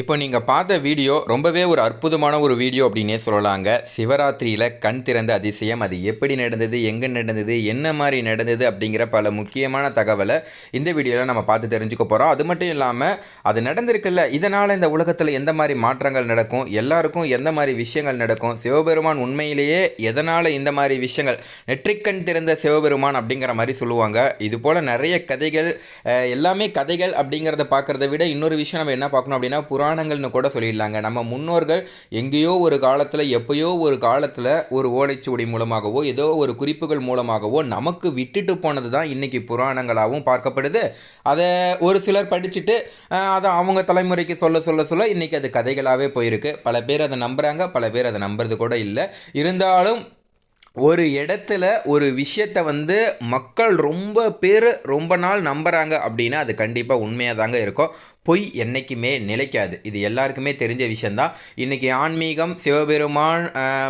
இப்போ நீங்கள் பார்த்த வீடியோ ரொம்பவே ஒரு அற்புதமான ஒரு வீடியோ அப்படின்னே சொல்லலாங்க. சிவராத்திரியில் கண் திறந்த அதிசயம் அது எப்படி நடந்தது எங்கே நடந்தது என்ன மாதிரி நடந்தது அப்படிங்கிற பல முக்கியமான தகவலை இந்த வீடியோவில் நம்ம பார்த்து தெரிஞ்சுக்க போகிறோம் அது மட்டும் இல்லாமல் அது நடந்திருக்குல்ல இதனால் இந்த உலகத்தில் எந்த மாதிரி மாற்றங்கள் நடக்கும் எல்லாருக்கும் எந்த மாதிரி விஷயங்கள் நடக்கும் சிவபெருமான் உண்மையிலேயே எதனால் இந்த மாதிரி விஷயங்கள் நெற்றிக்கண் திறந்த சிவபெருமான் அப்படிங்கிற மாதிரி சொல்லுவாங்க. இது போல் நிறைய கதைகள் எல்லாமே கதைகள் அப்படிங்கிறத பார்க்குறத விட இன்னொரு விஷயம் நம்ம என்ன பார்க்கணும் அப்படின்னா புராணங்கள்னு கூட சொல்லிடலாங்க. நம்ம முன்னோர்கள் எங்கேயோ ஒரு காலத்தில் எப்பயோ ஒரு காலத்தில் ஒரு ஓலைச்சுவடி மூலமாகவோ ஏதோ ஒரு குறிப்புகள் மூலமாகவோ நமக்கு விட்டுட்டு போனது தான் இன்றைக்கி புராணங்களாகவும் பார்க்கப்படுது. அதை ஒரு சிலர் படிச்சுட்டு அதை அவங்க தலைமுறைக்கு சொல்ல சொல்ல சொல்ல இன்றைக்கி அது கதைகளாகவே போயிருக்கு. பல பேர் அதை நம்புகிறாங்க பல பேர் அதை நம்புறது கூட இல்லை. இருந்தாலும் ஒரு இடத்துல ஒரு விஷயத்தை வந்து மக்கள் ரொம்ப பேர் ரொம்ப நாள் நம்புகிறாங்க அப்படின்னா அது கண்டிப்பாக உண்மையாக தாங்க இருக்கும். பொய் என்றைக்குமே நிலைக்காது. இது எல்லாருக்குமே தெரிஞ்ச விஷயந்தான் இன்றைக்கி ஆன்மீகம் சிவபெருமான்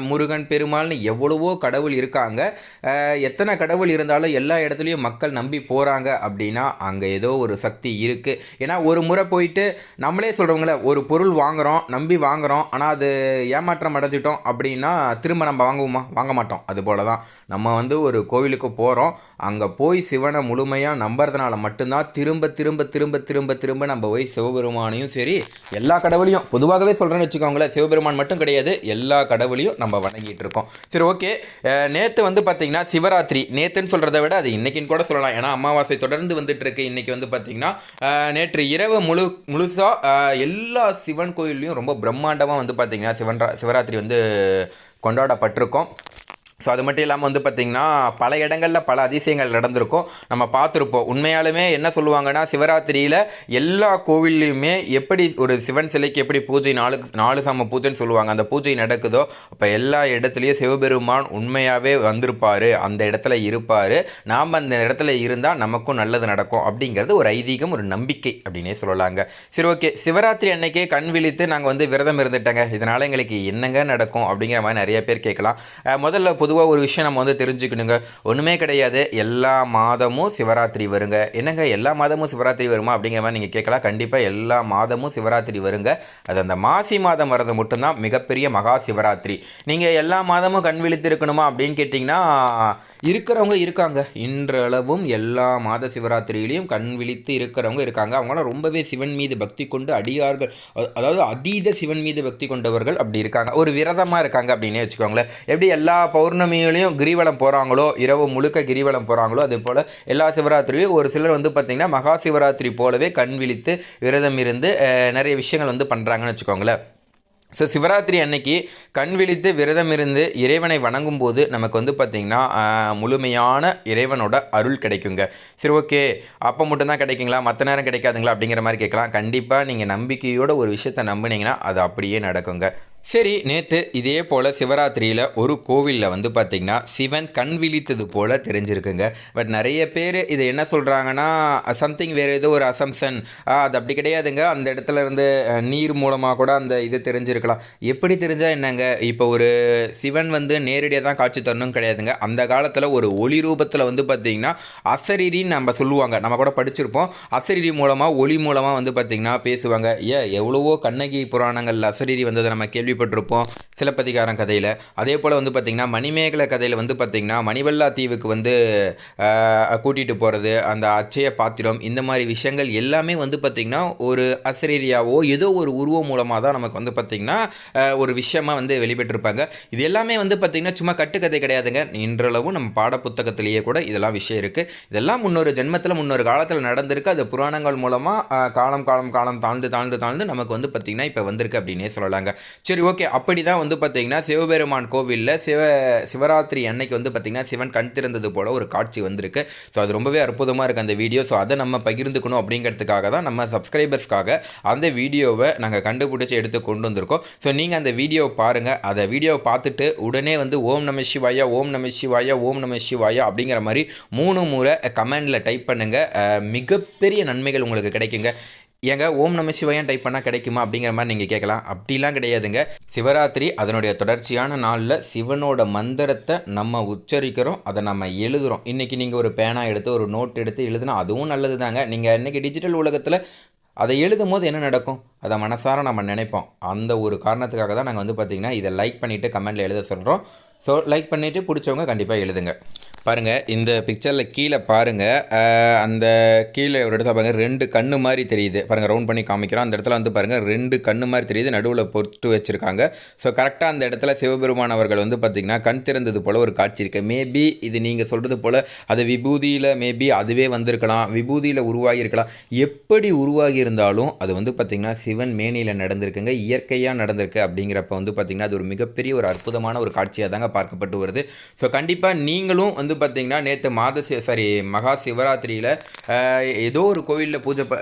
முருகன் பெருமாள்னு எவ்வளவோ கடவுள் இருக்காங்க. எத்தனை கடவுள் இருந்தாலும் எல்லா இடத்துலையும் மக்கள் நம்பி போகிறாங்க அப்படின்னா அங்கே ஏதோ ஒரு சக்தி இருக்குது ஏன்னா ஒரு முறை போயிட்டு நம்மளே சொல்கிறவங்கள ஒரு பொருள் வாங்குகிறோம் நம்பி வாங்குகிறோம் ஆனால் அது ஏமாற்றம் அடைஞ்சிட்டோம் அப்படின்னா திரும்ப நம்ம வாங்குவோமா? வாங்க மாட்டோம். அது போல தான் நம்ம வந்து ஒரு கோவிலுக்கு போகிறோம் அங்கே போய் சிவனை முழுமையாக நம்புறதுனால மட்டும்தான் திரும்ப திரும்ப திரும்ப திரும்ப திரும்ப நம்ம போய் சிவபெருமானையும் சரி எல்லா கடவுளையும். பொதுவாகவே சொல்கிறேன்னு வச்சுக்கோங்களேன் சிவபெருமான் மட்டும் கிடையாது எல்லா கடவுளையும் நம்ம வணங்கிட்டு இருக்கோம். சரி ஓகே. நேற்று வந்து பார்த்திங்கன்னா சிவராத்திரி. நேற்றுன்னு சொல்கிறத விட அது இன்னைக்குன்னு கூட சொல்லலாம். ஏன்னா அமாவாசை தொடர்ந்து வந்துட்டு இருக்கு. இன்னைக்கு வந்து பார்த்திங்கன்னா நேற்று இரவு முழு முழுசாக எல்லா சிவன் கோயில்லையும் ரொம்ப பிரம்மாண்டமாக வந்து பார்த்திங்கன்னா சிவன் சிவராத்திரி வந்து கொண்டாடப்பட்டிருக்கோம். ஸோ அது மட்டும் இல்லாமல் வந்து பார்த்திங்கன்னா பல இடங்களில் பல அதிசயங்கள் நடந்திருக்கும். நம்ம பார்த்துருப்போம். உண்மையாலுமே என்ன சொல்லுவாங்கன்னா சிவராத்திரியில் எல்லா கோவில்லையுமே எப்படி ஒரு சிவன் சிலைக்கு எப்படி பூஜை நாலு நாலு சாம பூஜைன்னு சொல்லுவாங்க. அந்த பூஜை நடக்குதோ அப்போ எல்லா இடத்துலையும் சிவபெருமான் உண்மையாகவே வந்திருப்பார். அந்த இடத்துல இருப்பார். நாம் அந்த இடத்துல இருந்தால் நமக்கும் நல்லது நடக்கும். அப்படிங்கிறது ஒரு ஐதீகம் ஒரு நம்பிக்கை அப்படின்னே சொல்லலாங்க. சரி ஓகே. சிவராத்திரி அன்னைக்கே கண் விழித்து நாங்கள் வந்து விரதம் இருந்துட்டேங்க. இதனால் எங்களுக்கு என்னங்க நடக்கும் அப்படிங்கிற மாதிரி நிறைய பேர் கேட்கலாம். முதல்ல முதல்ல பொதுவாக ஒரு விஷயம் நம்ம வந்து தெரிஞ்சுக்கணுங்க. ஒன்றுமே கிடையாது. எல்லா மாதமும் சிவராத்திரி வருங்க. என்னங்க எல்லா மாதமும் சிவராத்திரி வருமா? அப்படிங்கிற மாதிரி நீங்கள் கேட்கலாம். கண்டிப்பாக எல்லா மாதமும் சிவராத்திரி வருங்க. அது அந்த மாசி மாதம் வரது மட்டும்தான் மிகப்பெரிய மகா சிவராத்திரி. நீங்கள் எல்லா மாதமும் கண் விழித்து இருக்கணுமா அப்படின்னு கேட்டிங்கன்னா இருக்கிறவங்க இருக்காங்க. இன்றளவும் எல்லா மாத சிவராத்திரியிலையும் கண் விழித்து இருக்கிறவங்க இருக்காங்க. அவங்களாம் ரொம்பவே சிவன் மீது பக்தி கொண்டு அடியார்கள். அதாவது அதீத சிவன் மீது பக்தி கொண்டவர்கள் அப்படி இருக்காங்க. ஒரு விரதமாக இருக்காங்க அப்படின்னே வச்சுக்கோங்களேன். எப்படி எல்லா பௌர்ணமியிலையும் கிரிவலம் போகிறாங்களோ இரவு முழுக்க கிரிவலம் போகிறாங்களோ அதே போல் எல்லா சிவராத்திரியும் ஒரு சிலர் வந்து பார்த்திங்கன்னா மகா சிவராத்திரி போலவே கண் விழித்து விரதம் இருந்து நிறைய விஷயங்கள் வந்து பண்ணுறாங்கன்னு வச்சுக்கோங்களேன். ஸோ சிவராத்திரி அன்னைக்கு கண் விழித்து விரதம் இருந்து இறைவனை வணங்கும் போது நமக்கு வந்து பார்த்திங்கன்னா முழுமையான இறைவனோட அருள் கிடைக்குங்க. சரி ஓகே. அப்போ மட்டும்தான் கிடைக்குங்களா? மற்ற நேரம் கிடைக்காதுங்களா? அப்படிங்கிற மாதிரி கேட்கலாம். கண்டிப்பாக நீங்கள் நம்பிக்கையோட ஒரு விஷயத்தை நம்பினீங்கன்னா அது அப்படியே நடக்குங்க. சரி நேற்று இதே போல் சிவராத்திரியில் ஒரு கோவிலில் வந்து பார்த்திங்கன்னா சிவன் கண் விழித்தது போல் தெரிஞ்சிருக்குங்க. பட் நிறைய பேர் இதை என்ன சொல்கிறாங்கன்னா சம்திங் வேறு ஏதோ ஒரு அசம்சன் அது அப்படி கிடையாதுங்க. அந்த இடத்துல இருந்து நீர் மூலமாக கூட அந்த இது தெரிஞ்சிருக்கலாம். எப்படி தெரிஞ்சால் என்னங்க இப்போ ஒரு சிவன் வந்து நேரடியாக தான் காட்சி தரணும் கிடையாதுங்க. அந்த காலத்தில் ஒரு ஒளி ரூபத்தில் வந்து பார்த்திங்கன்னா அசரீரின்னு நம்ம சொல்லுவாங்க. நம்ம கூட படிச்சிருப்போம். அசரீரி மூலமாக ஒளி மூலமாக வந்து பார்த்திங்கன்னா பேசுவாங்க. ஏ எவ்வளவோ கண்ணகி புராணங்கள் அசரீரி வந்ததை நம்ம கேள்வி கேள்விப்பட்டிருப்போம் சிலப்பதிகாரம் கதையில். அதே போல் வந்து பார்த்திங்கன்னா மணிமேகலை கதையில் வந்து பார்த்திங்கன்னா மணிவல்லா தீவுக்கு வந்து கூட்டிகிட்டு போகிறது அந்த அச்சய பாத்திரம் இந்த மாதிரி விஷயங்கள் எல்லாமே வந்து பார்த்திங்கன்னா ஒரு அசரீரியாவோ ஏதோ ஒரு உருவம் மூலமாக தான் நமக்கு வந்து பார்த்திங்கன்னா ஒரு விஷயமாக வந்து வெளிப்பட்டிருப்பாங்க. இது எல்லாமே வந்து பார்த்திங்கன்னா சும்மா கட்டுக்கதை கிடையாதுங்க. இன்றளவும் நம்ம பாடப்புத்தகத்திலேயே கூட இதெல்லாம் விஷயம் இருக்குது இதெல்லாம் முன்னொரு ஜென்மத்தில் முன்னொரு காலத்தில் நடந்திருக்கு. அது புராணங்கள் மூலமாக காலம் காலம் காலம் தாழ்ந்து தாழ்ந்து தாழ்ந்து நமக்கு வந்து பார்த்திங்கன்னா இப்போ வந்திருக்கு அப்படின்னே சொல்லலாங்க. சரி ஓகே அப்படி தான் வந்து பார்த்திங்கன்னா சிவபெருமான் கோவிலில் சிவ சிவராத்திரி அன்னைக்கு வந்து பார்த்திங்கன்னா சிவன் கண் திறந்தது போல் ஒரு காட்சி வந்திருக்கு. ஸோ அது ரொம்பவே அற்புதமாக இருக்குது அந்த வீடியோ ஸோ அதை நம்ம பகிர்ந்துக்கணும் அப்படிங்கிறதுக்காக தான் நம்ம சப்ஸ்கிரைபர்ஸ்க்காக அந்த வீடியோவை நாங்கள் கண்டுபிடிச்சி எடுத்து கொண்டு வந்திருக்கோம். ஸோ நீங்கள் அந்த வீடியோவை பாருங்கள் அதை வீடியோவை பார்த்துட்டு உடனே வந்து ஓம் நம சிவாயா ஓம் நம சிவாயா ஓம் நம சிவாயா அப்படிங்கிற மாதிரி மூணு முறை கமெண்டில் டைப் பண்ணுங்கள் மிகப்பெரிய நன்மைகள் உங்களுக்கு கிடைக்குங்க. ஏங்க ஓம் நம சிவாயம் டைப் பண்ணால் கிடைக்குமா அப்படிங்கிற மாதிரி நீங்கள் கேட்கலாம். அப்படிலாம் கிடையாதுங்க. சிவராத்திரி அதனுடைய தொடர்ச்சியான நாளில் சிவனோட மந்திரத்தை நம்ம உச்சரிக்கிறோம் அதை நம்ம எழுதுகிறோம் இன்றைக்கி நீங்கள் ஒரு பேனா எடுத்து ஒரு நோட் எடுத்து எழுதுனா அதுவும் நல்லது தாங்க நீங்கள் இன்றைக்கி டிஜிட்டல் உலகத்தில் அதை எழுதும் போது என்ன நடக்கும்? அதை மனசார நம்ம நினைப்போம். அந்த ஒரு காரணத்துக்காக தான் நாங்கள் வந்து பார்த்திங்கன்னா இதை லைக் பண்ணிவிட்டு கமெண்ட்டில் எழுத சொல்கிறோம் ஸோ லைக் பண்ணிவிட்டு பிடிச்சவங்க கண்டிப்பாக எழுதுங்க. பாருங்கள் இந்த பிக்சரில் கீழே பாருங்கள் அந்த கீழே ஒரு இடத்துல பாருங்கள் ரெண்டு கண்ணு மாதிரி தெரியுது. பாருங்கள் ரவுண்ட் பண்ணி காமிக்கிறோம். அந்த இடத்துல வந்து பாருங்கள் ரெண்டு கண்ணு மாதிரி தெரியுது நடுவில் பொட்டு வச்சுருக்காங்க. ஸோ கரெக்டாக அந்த இடத்துல சிவபெருமான் அவர்கள் வந்து பார்த்திங்கன்னா கண் திறந்தது போல் ஒரு காட்சி இருக்குது மேபி இது நீங்கள் சொல்கிறது போல் அது விபூதியில் மேபி அதுவே வந்திருக்கலாம். விபூதியில் உருவாகியிருக்கலாம். எப்படி உருவாகி இருந்தாலும் அது வந்து பார்த்திங்கன்னா சிவன் மேனியில் நடந்திருக்குங்க இயற்கையாக நடந்திருக்கு அப்படிங்கிறப்ப வந்து பார்த்திங்கன்னா அது ஒரு மிகப்பெரிய ஒரு அற்புதமான ஒரு காட்சியாக தாங்க பார்க்கப்பட்டு வருது. ஸோ கண்டிப்பாக நீங்களும் வந்து வந்து பார்த்திங்கன்னா நேற்று மாத சாரி மகா சிவராத்திரியில் ஏதோ ஒரு கோவிலில் பூஜை ப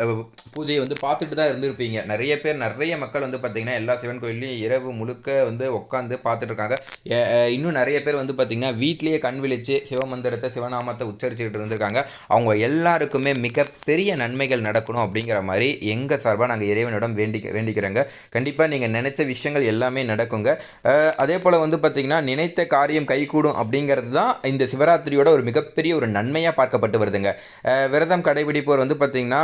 பூஜையை வந்து பார்த்துட்டு தான் இருந்திருப்பீங்க. நிறைய பேர் நிறைய மக்கள் வந்து பார்த்திங்கன்னா எல்லா சிவன் கோயில்லையும் இரவு முழுக்க வந்து உட்காந்து பார்த்துட்டு இருக்காங்க. இன்னும் நிறைய பேர் வந்து பார்த்திங்கன்னா வீட்லேயே கண் விழிச்சு சிவமந்திரத்தை சிவநாமத்தை உச்சரிச்சுக்கிட்டு இருந்திருக்காங்க. அவங்க எல்லாருக்குமே மிகப்பெரிய நன்மைகள் நடக்கணும் அப்படிங்கிற மாதிரி எங்கள் சார்பாக நாங்கள் இறைவனிடம் வேண்டி வேண்டிக்கிறோங்க. கண்டிப்பாக நீங்கள் நினச்ச விஷயங்கள் எல்லாமே நடக்குங்க. அதே போல் வந்து பார்த்திங்கன்னா நினைத்த காரியம் கைகூடும் அப்படிங்கிறது தான் இந்த சிவராத்திரியோட ஒரு மிகப்பெரிய ஒரு நன்மையாக பார்க்கப்பட்டு வருதுங்க. விரதம் கடைபிடிப்போர் வந்து பார்த்திங்கன்னா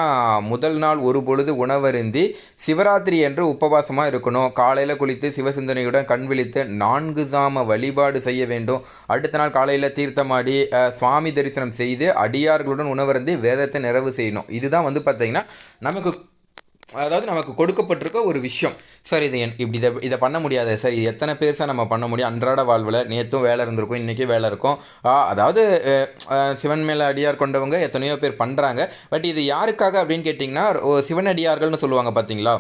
முதல் நாள் ஒரு பொழுது உணவருந்தி சிவராத்திரி என்று உபவாசமாக இருக்கணும். காலையில் குளித்து சிவசிந்தனையுடன் கண் விழித்து நான்கு சாம வழிபாடு செய்ய வேண்டும். அடுத்த நாள் காலையில் தீர்த்தமாடி சுவாமி தரிசனம் செய்து அடியார்களுடன் உணவருந்தி வேதத்தை நிறைவு செய்யணும். இதுதான் வந்து பார்த்திங்கன்னா நமக்கு அதாவது நமக்கு கொடுக்கப்பட்டிருக்க ஒரு விஷயம். சார் இது என் இப்படி இதை இதை பண்ண முடியாது. சார் இது எத்தனை பேர் நம்ம பண்ண முடியும்? அன்றாட வாழ்வில் நேற்றும் வேலை இருந்திருக்கும் இன்றைக்கும் வேலை இருக்கும். அதாவது சிவன் மேலே அடியார் கொண்டவங்க எத்தனையோ பேர் பண்ணுறாங்க பட் இது யாருக்காக அப்படின்னு கேட்டிங்கன்னா ஓ, சிவனடியார்கள்னு சொல்லுவாங்க பார்த்தீங்களா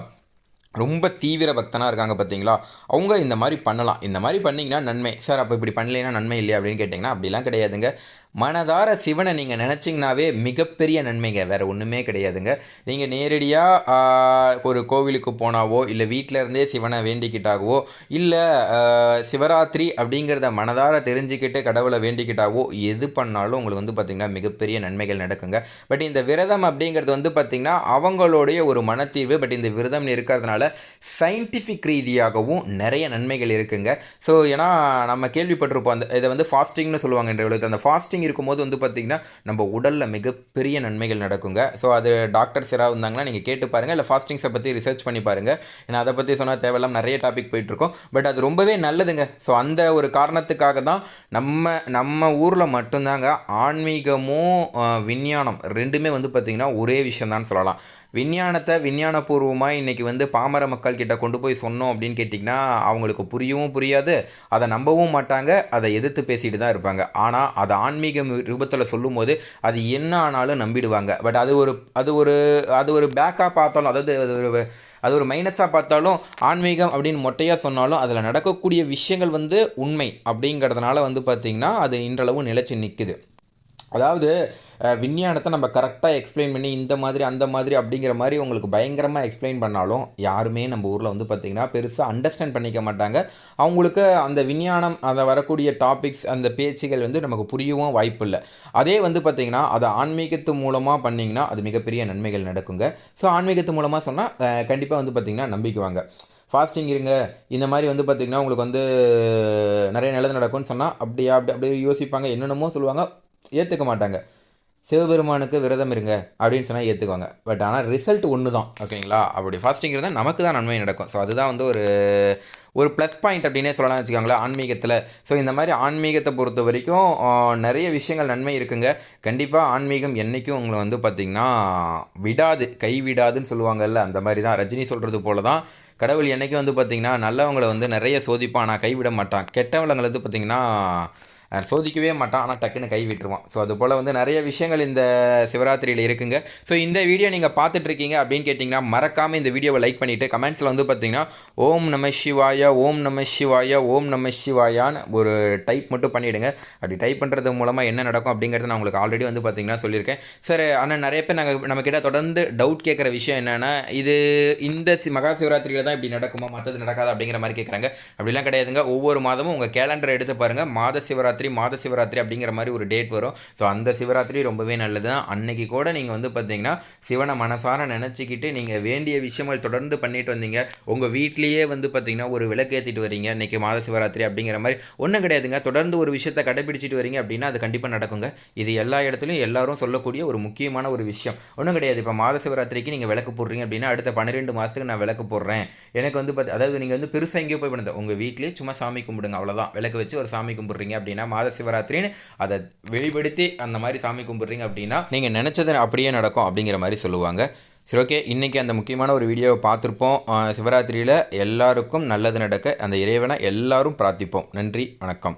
ரொம்ப தீவிர பக்தனாக இருக்காங்க பார்த்தீங்களா அவங்க இந்த மாதிரி பண்ணலாம். இந்த மாதிரி பண்ணிங்கன்னா நன்மை. சார் அப்போ இப்படி பண்ணலைன்னா நன்மை இல்லையா அப்படின்னு கேட்டிங்கன்னா அப்படிலாம் கிடையாதுங்க. மனதார சிவனை நீங்கள் நினச்சிங்கனாவே மிகப்பெரிய நன்மைங்க. வேறு ஒன்றுமே கிடையாதுங்க. நீங்கள் நேரடியாக ஒரு கோவிலுக்கு போனாவோ இல்லை வீட்டில் இருந்தே சிவனை வேண்டிக்கிட்டாகவோ இல்லை சிவராத்திரி அப்படிங்கிறத மனதார தெரிஞ்சுக்கிட்டு கடவுளை வேண்டிக்கிட்டாவோ எது பண்ணாலும் உங்களுக்கு வந்து பார்த்திங்கன்னா மிகப்பெரிய நன்மைகள் நடக்குங்க. பட் இந்த விரதம் அப்படிங்கிறது வந்து பார்த்திங்கன்னா அவங்களுடைய ஒரு மனத்தீர்வு. பட் இந்த விரதம் இருக்கிறதுனால சயின்டிஃபிக் ரீதியாகவும் நிறைய நன்மைகள் இருக்குங்க. ஸோ ஏன்னா நம்ம கேள்விப்பட்டிருப்போம் அந்த இதை வந்து ஃபாஸ்டிங்னு சொல்லுவாங்க என்ற அந்த ஃபாஸ்டிங் இருக்கும்போது வந்து பார்த்திங்கன்னா நம்ம உடலில் மிகப்பெரிய நன்மைகள் நடக்குங்க. ஸோ அது டாக்டர்ஸ் யாராவது இருந்தாங்கன்னா நீங்கள் கேட்டு பாருங்கள் இல்லை ஃபாஸ்டிங்ஸை பற்றி ரிசர்ச் பண்ணி பாருங்கள் ஏன்னா அதை பற்றி சொன்னால் தேவையில்லாம நிறைய டாபிக் போயிட்டுருக்கோம். பட் அது ரொம்பவே நல்லதுங்க. ஸோ அந்த ஒரு காரணத்துக்காக தான் நம்ம நம்ம ஊரில் மட்டும்தாங்க ஆன்மீகமும் விஞ்ஞானம் ரெண்டுமே வந்து பார்த்திங்கன்னா ஒரே விஷயம் தான் சொல்லலாம். விஞ்ஞானத்தை விஞ்ஞானபூர்வமாக இன்றைக்கி வந்து பாமர மக்கள் கிட்ட கொண்டு போய் சொன்னோம் அப்படின்னு கேட்டிங்கன்னா அவங்களுக்கு புரியவும் புரியாது அதை நம்பவும் மாட்டாங்க அதை எதிர்த்து பேசிட்டு தான் இருப்பாங்க. ஆனால் அதை ஆன்மீக ரூபத்தில் சொல்லும்போது அது என்ன ஆனாலும் நம்பிடுவாங்க. பட் அது ஒரு அது ஒரு அது ஒரு பேக்காக பார்த்தாலும் அதாவது அது ஒரு அது ஒரு மைனஸாக பார்த்தாலும் ஆன்மீகம் அப்படின்னு மொட்டையாக சொன்னாலும் அதில் நடக்கக்கூடிய விஷயங்கள் வந்து உண்மை அப்படிங்கிறதுனால வந்து பார்த்திங்கன்னா அது இன்றளவும் நிலச்சி நிற்குது அதாவது விஞ்ஞானத்தை நம்ம கரெக்டாக எக்ஸ்பிளைன் பண்ணி இந்த மாதிரி அந்த மாதிரி அப்படிங்கிற மாதிரி உங்களுக்கு பயங்கரமாக எக்ஸ்பிளைன் பண்ணாலும் யாருமே நம்ம ஊரில் வந்து பார்த்திங்கன்னா பெருசாக அண்டர்ஸ்டாண்ட் பண்ணிக்க மாட்டாங்க. அவங்களுக்கு அந்த விஞ்ஞானம் அதை வரக்கூடிய டாபிக்ஸ் அந்த பேச்சுகள் வந்து நமக்கு புரியவும் வாய்ப்பு இல்லை. அதே வந்து பார்த்திங்கன்னா அதை ஆன்மீகத்து மூலமாக பண்ணிங்கன்னா அது மிகப்பெரிய நன்மைகள் நடக்குங்க. ஸோ ஆன்மீகத்து மூலமாக சொன்னால் கண்டிப்பாக வந்து பார்த்திங்கன்னா நம்பிக்குவாங்க. ஃபாஸ்டிங் இருங்க. இந்த மாதிரி வந்து பார்த்திங்கன்னா உங்களுக்கு வந்து நிறைய நல்லது நடக்கும்னு சொன்னால் அப்படியா அப்படி அப்படியே யோசிப்பாங்க. என்னென்னமோ சொல்லுவாங்க. ஏற்றுக்க மாட்டாங்க. சிவபெருமானுக்கு விரதம் இருங்க அப்படின்னு சொன்னால் ஏற்றுக்குவாங்க பட் ஆனால் ரிசல்ட் ஒன்று தான் ஓகேங்களா? அப்படி ஃபாஸ்டிங் இருந்தால் நமக்கு தான் நன்மை நடக்கும். ஸோ அதுதான் வந்து ஒரு ஒரு ப்ளஸ் பாயிண்ட் அப்படின்னே சொல்லலாம் வச்சுக்கோங்களேன் ஆன்மீகத்தில். ஸோ இந்த மாதிரி ஆன்மீகத்தை பொறுத்த வரைக்கும் நிறைய விஷயங்கள் நன்மை இருக்குங்க. கண்டிப்பாக ஆன்மீகம் என்றைக்கும் உங்களை வந்து பார்த்திங்கன்னா விடாது கைவிடாதுன்னு சொல்லுவாங்கல்ல அந்த மாதிரி தான் ரஜினி சொல்கிறது போல தான் கடவுள் என்றைக்கும் வந்து பார்த்திங்கன்னா நல்லவங்களை வந்து நிறைய சோதிப்பான். ஆனால் கைவிட மாட்டான். கெட்டவங்களை வந்து பார்த்திங்கன்னா சோதிக்கவே மாட்டான் ஆனால் டக்குன்னு கை விட்டுருவான். ஸோ அது போல் வந்து நிறைய விஷயங்கள் இந்த சிவராத்திரியில் இருக்குங்க. ஸோ இந்த வீடியோ நீங்கள் பார்த்துட்ருக்கீங்க அப்படின்னு கேட்டிங்கன்னா மறக்காமல் இந்த வீடியோவை லைக் பண்ணிவிட்டு கமெண்ட்ஸில் வந்து பார்த்தீங்கன்னா ஓம் நம சிவாயா ஓம் நம சிவாயா ஓம் நம சிவாயான்னு ஒரு டைப் மட்டும் பண்ணிவிடுங்க அப்படி டைப் பண்ணுறது மூலமாக என்ன நடக்கும் அப்படிங்கிறத நான் உங்களுக்கு ஆல்ரெடி வந்து பார்த்தீங்கன்னா சொல்லியிருக்கேன். சார் ஆனால் நிறைய பேர் நாங்கள் நம்மக்கிட்ட தொடர்ந்து டவுட் கேட்குற விஷயம் என்னென்னா இது இந்த சி மகா சிவராத்திரியில் தான் இப்படி நடக்குமா மற்றது நடக்காது அப்படிங்கிற மாதிரி கேட்குறாங்க அப்படிலாம் கிடையாதுங்க. ஒவ்வொரு மாதமும் உங்கள் கேலண்டர் எடுத்து பாருங்கள் மாத சிவராத்திரி சிவராத்திரி மாத சிவராத்திரி அப்படிங்கிற மாதிரி ஒரு டேட் வரும். ஸோ அந்த சிவராத்திரி ரொம்பவே நல்லது. தான் அன்னைக்கு கூட நீங்கள் வந்து பார்த்தீங்கன்னா சிவனை மனசார நினச்சிக்கிட்டு நீங்கள் வேண்டிய விஷயங்கள் தொடர்ந்து பண்ணிட்டு வந்தீங்க. உங்கள் வீட்லேயே வந்து பார்த்தீங்கன்னா ஒரு விளக்கு ஏற்றிட்டு வரீங்க. இன்றைக்கி மாத சிவராத்திரி அப்படிங்கிற மாதிரி ஒன்றும் கிடையாதுங்க. தொடர்ந்து ஒரு விஷயத்தை கடைபிடிச்சிட்டு வரீங்க அப்படின்னா அது கண்டிப்பாக நடக்குங்க. இது எல்லா இடத்துலையும் எல்லாரும் சொல்லக்கூடிய ஒரு முக்கியமான ஒரு விஷயம். ஒன்றும் கிடையாது. இப்போ மாத சிவராத்திரிக்கு நீங்கள் விளக்கு போடுறீங்க அப்படின்னா அடுத்த பன்னிரெண்டு மாதத்துக்கு நான் விளக்கு போடுறேன். எனக்கு வந்து பார்த்து அதாவது நீங்கள் வந்து பெருசாக எங்கேயோ போய் பண்ணுறது உங்கள் வீட்லேயே சும்மா சாமி கும்பிடுங்க. அவ்வளோதான் விளக்கு வச்சு ஒரு சாமி கும்பிட்றீங்க அப்படின்னா அப்படின்னா மாத சிவராத்திரின்னு அதை வெளிப்படுத்தி அந்த மாதிரி சாமி கும்பிட்றீங்க அப்படின்னா நீங்கள் நினச்சது அப்படியே நடக்கும் அப்படிங்கிற மாதிரி சொல்லுவாங்க. சரி ஓகே இன்றைக்கி அந்த முக்கியமான ஒரு வீடியோவை பார்த்துருப்போம். சிவராத்திரியில் எல்லாருக்கும் நல்லது நடக்க அந்த இறைவனை எல்லாரும் பிரார்த்திப்போம். நன்றி வணக்கம்.